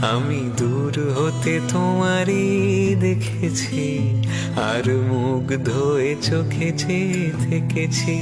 আমি দূর হতে তোমারই দেখেছি, আর মুখ ধোয়ে চোখে চেয়ে থেকেছি।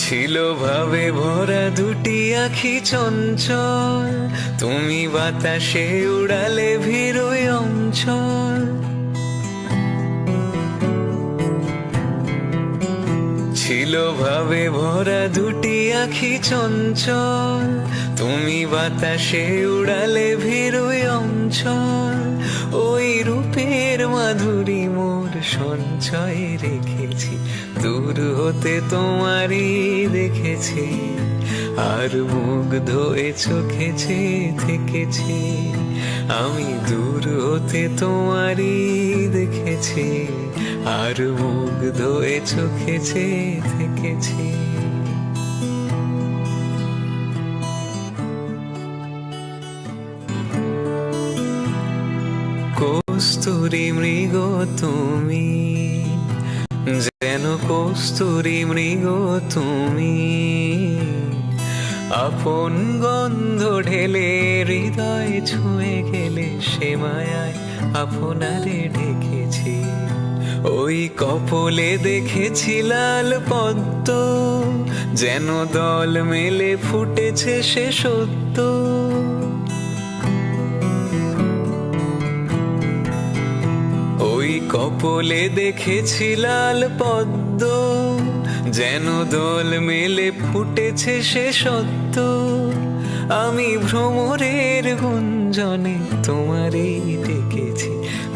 ছিল ভাবে ভরা দুটি আখি চঞ্চল, তুমি বাতাসে উড়ালে ভিড়ই অঞ্চল। ছিল ভাবে ভরা দুটি আখি চঞ্চল। তুমি বাতাসে উড়ালে ভিড়ই অঞ্চল। ওই রূপের মাধুরী মোর সঞ্চয়ে রেখেছি। দূর হতে তোমারই দেখেছি। আর মুখ ধোয়ে চোখে চেয়ে থেকেছি। আমি দূর হতে তোমারই দেখেছি। আর মুখ ধোয়ে চোখে চেয়ে থেকেছি। কস্তুরী মৃগ তুমি, যেন কস্তুরী মৃগ তুমি। আপন গন্ধ ঢেলে হৃদয় ছুঁয়ে গেলে সে মায়ায় আপনারে ঢেকেছি ওই কপলে দেখেছি লাল পদ্ম, যেন দল মেলে ফুটেছে সে সত্য। ওই কপলে দেখেছি লাল পদ্ম, যেন দল মেলে ফুটেছে সে সত্য। আমি ভ্রমরের গুঞ্জনে তোমারই ডেকেছি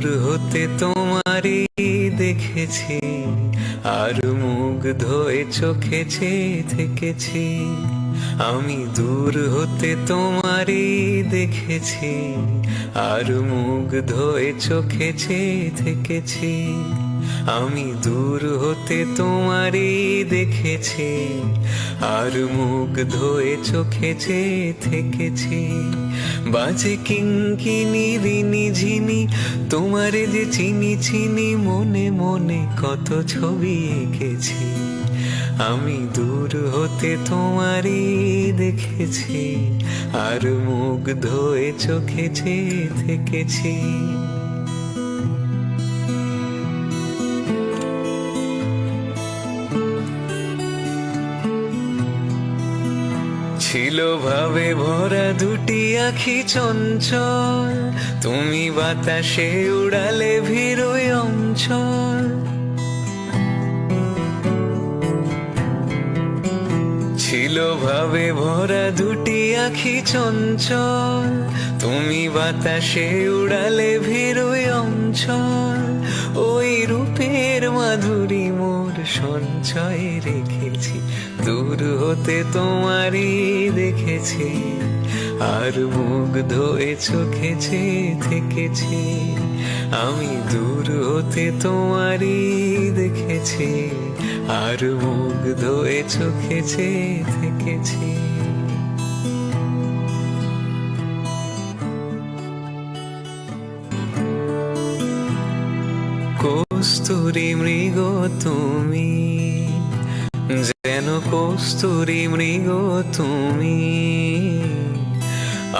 দূর হতে তোমারই দেখেছি, আর মুখ ধোয়ে চোখে চেয়ে থেকেছি। আমি দূর হতে তোমারই দেখেছি, আর মুখ ধোয়ে চোখে চেয়ে থেকেছি। আমি দূর হতে তোমারই দেখেছি, আর মুখ ধোয়ে চোখে চেয়ে থেকেছি। বাজে কিঙ্কিনি, রিনি ঝিনি তোমারে যে চিনি চিনি মনে মনে কত ছবি এঁকেছি। আমি দূর হতে তোমারই দেখেছি, আর মুখ ধোয়ে চোখে চেয়ে থেকেছি। ভাবে ভরা দুটি আখি চঞ্চল। তুমি বাতাসে উড়ালে ভিড়ই অঞ্চল। ছিল ভাবে ভরা দুটি আখি চঞ্চল। তুমি বাতাসে উড়ালে ভিড়ই অঞ্চল। সঞ্চয়ে রেখেছি, দূর হতে তোমারই দেখেছি, আর মুখ ধোয়ে চোখে থেকেছি, আমি দূর হতে তোমারই দেখেছি, আর মুখ ধোয়ে চোখে থেকেছি। তুমি, যেন কস্তুরী মৃগ তুমি।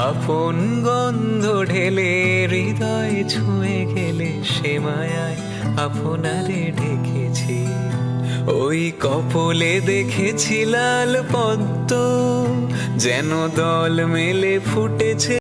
আপন গন্ধ ঢেলে হৃদয় ছুঁয়ে গেলে সে মায়ায় আপনারে ঢেকেছি ওই কপলে দেখেছি লাল পদ্ম, যেন দল মেলে ফুটেছে